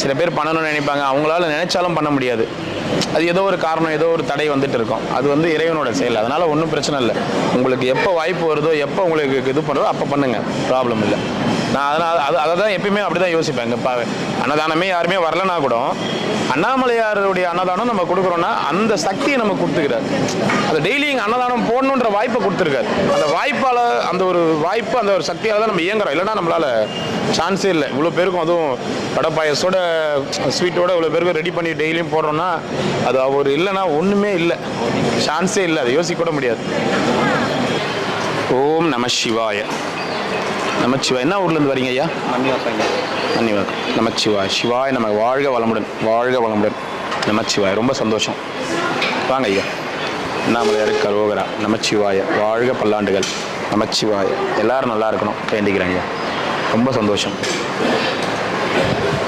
சில பேர் பண்ணணும்னு நினைப்பாங்க. அவங்களால நினைச்சாலும் பண்ண முடியாது. அது ஏதோ ஒரு காரணம் ஏதோ ஒரு தடை வந்துட்டு இருக்கும். அது வந்து இறைவனோட செயல். அதனால ஒன்றும் பிரச்சனை இல்லை. உங்களுக்கு எப்போ வாய்ப்பு வருதோ எப்போ உங்களுக்கு இது பண்ணுறதோ அப்போ பண்ணுங்க. ப்ராப்ளம் இல்லை. நான் அதனால் அது அதை தான் எப்பயுமே அப்படி தான் யோசிப்பேன் இப்போ அன்னதானமே யாருமே வரலனா கூட அண்ணாமலையாருடைய அன்னதானம் நம்ம கொடுக்குறோன்னா அந்த சக்தியை நம்ம கொடுத்துக்கிறார். அது டெய்லி அன்னதானம் போடணுன்ற வாய்ப்பை கொடுத்துருக்காரு. அந்த வாய்ப்பால் அந்த ஒரு வாய்ப்பு அந்த ஒரு சக்தியால் தான் நம்ம இயங்குறோம். இல்லைன்னா நம்மளால் சான்ஸே இல்லை. இவ்வளோ பேருக்கும் அதுவும் வடை பாயசோட ஸ்வீட்டோட இவ்வளோ பேருக்கு ரெடி பண்ணி டெய்லியும் போடுறோன்னா அது அவர் இல்லைன்னா ஒன்றுமே இல்லை. சான்ஸே இல்லை. அதை யோசிக்க கூட முடியாது. ஓம் நம சிவாய. நமச்சிவாய் என்ன ஊர்லேருந்து வரீங்க ஐயா? மன்னிவார் நமச்சிவாய். சிவாய் நம்ம வாழ்க வளமுடன். வாழ்க வளமுடன். நமச்சிவாய். ரொம்ப சந்தோஷம். வாங்க ஐயா. அண்ணாமலையார் கரோகரா நமச்சிவாய. வாழ்க பல்லாண்டுகள். நமச்சிவாய. எல்லாரும் நல்லா இருக்கணும். வேண்டிக்கிறேங்க ரொம்ப சந்தோஷம்.